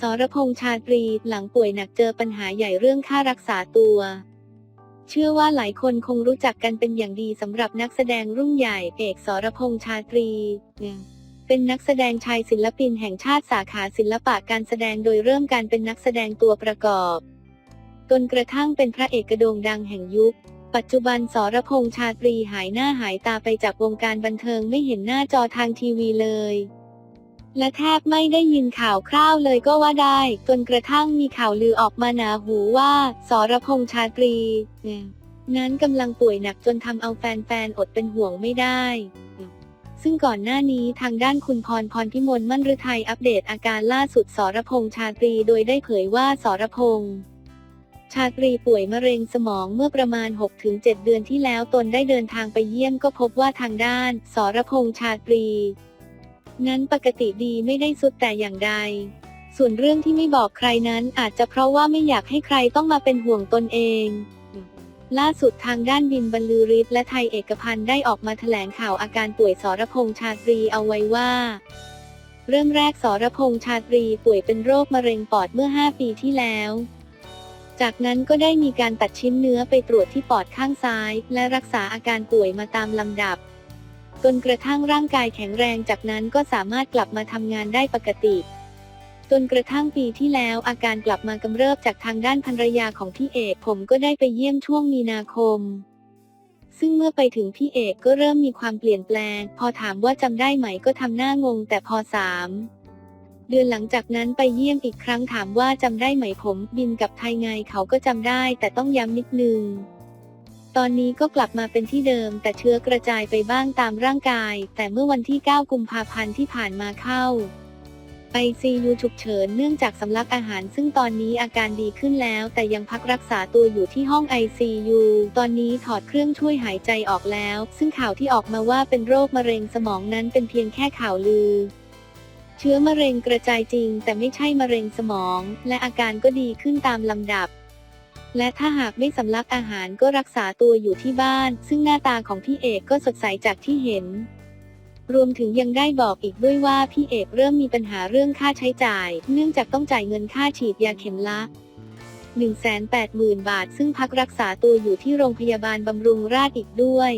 สรพงษ์ชาตรีหลังป่วยหนักเจอปัญหาใหญ่เรื่องค่ารักษาตัว เชื่อว่าหลายคนคงรู้จักกันเป็นอย่างดีสำหรับนักแสดงรุ่นใหญ่เอกสรพงษ์ชาตรี เป็นนักแสดงชายศิลปินแห่งชาติสาขาศิลปะการแสดงโดยเริ่มการเป็นนักแสดงตัวประกอบจนกระทั่งเป็นพระเอกโด่งดังแห่งยุค ปัจจุบันสรพงษ์ชาตรีหายหน้าหายตาไปจากวงการบันเทิงไม่เห็นหน้าจอทางทีวีเลย และแทบไม่ได้ยินข่าวคร่าวเลยก็ว่าได้ จนกระทั่งมีข่าวลือออกมาหนาหูว่าสรพงษ์ชาตรี นั้นกำลังป่วยหนักจนทำเอาแฟนๆอดเป็นห่วงไม่ได้ ซึ่งก่อนหน้านี้ทางด้านคุณพรพรพิมลมั่นฤทัยอัปเดตอาการล่าสุดสรพงษ์ชาตรี โดยได้เผยว่าสรพงษ์ชาตรีป่วยมะเร็งสมองเมื่อประมาณ 6-7 เดือนที่แล้วตนได้เดินทางไปเยี่ยมก็พบว่าทางด้าน สรพงษ์ชาตรี นั้นปกติดีไม่ได้สุดแต่อย่างใด ส่วนเรื่องที่ไม่บอกใครนั้นอาจจะเพราะว่าไม่อยากให้ใครต้องมาเป็นห่วงตนเอง ล่าสุดทางด้านบินบรรลือฤทธิ์และไทยเอกพันธ์ได้ออกมาแถลงข่าวอาการป่วยสรพงษ์ชาตรีเอาไว้ว่า เริ่มแรกสรพงษ์ชาตรีป่วยเป็นโรคมะเร็งปอดเมื่อ 5 ปีที่แล้วจากนั้นก็ได้มีการตัดชิ้นเนื้อไปตรวจที่ปอดข้างซ้าย และรักษาอาการป่วยมาตามลำดับ จนกระทั่งร่างกายแข็งแรงจากนั้นก็สามารถกลับมาทำงานได้ปกติ จนกระทั่งปีที่แล้วอาการกลับมากำเริบจากทางด้านภรรยาของพี่เอกผมก็ได้ไปเยี่ยมช่วงมีนาคม ซึ่งเมื่อไปถึงพี่เอกก็เริ่มมีความเปลี่ยนแปลง พอถามว่าจำได้ไหมก็ทำหน้างงแต่พอสามเดือนหลังจากนั้นไปเยี่ยมอีกครั้งถามว่าจำได้ไหมผม บินกับไทยไงเขาก็จำได้แต่ต้องย้ำนิดนึง ตอนนี้ก็กลับมาเป็นที่เดิม แต่เชื้อกระจายไปบ้างตามร่างกาย แต่เมื่อวันที่ 9 กุมภาพันธ์ที่ผ่านมาเข้า ICU ฉุกเฉินเนื่องจากสำลักอาหาร ซึ่งตอนนี้อาการดีขึ้นแล้ว แต่ยังพักรักษาตัวอยู่ที่ห้อง ICU ตอนนี้ถอดเครื่องช่วยหายใจออกแล้ว ซึ่งข่าวที่ออกมาว่าเป็นโรคมะเร็งสมองนั้นเป็นเพียงแค่ข่าวลือเชื้อมะเร็งกระจายจริง แต่ไม่ใช่มะเร็งสมอง และอาการก็ดีขึ้นตามลำดับ และถ้าหากไม่สำลักอาหารก็รักษาตัวอยู่ที่บ้าน ซึ่งหน้าตาของพี่เอกก็สดใสจากที่เห็น รวมถึงยังได้บอกอีกด้วยว่าพี่เอกเริ่มมีปัญหาเรื่องค่าใช้จ่าย เนื่องจากต้องจ่ายเงินค่าฉีดยาเข็มละ180,000 บาท ซึ่งพักรักษาตัวอยู่ที่โรงพยาบาลบำรุงราษฎร์อีกด้วย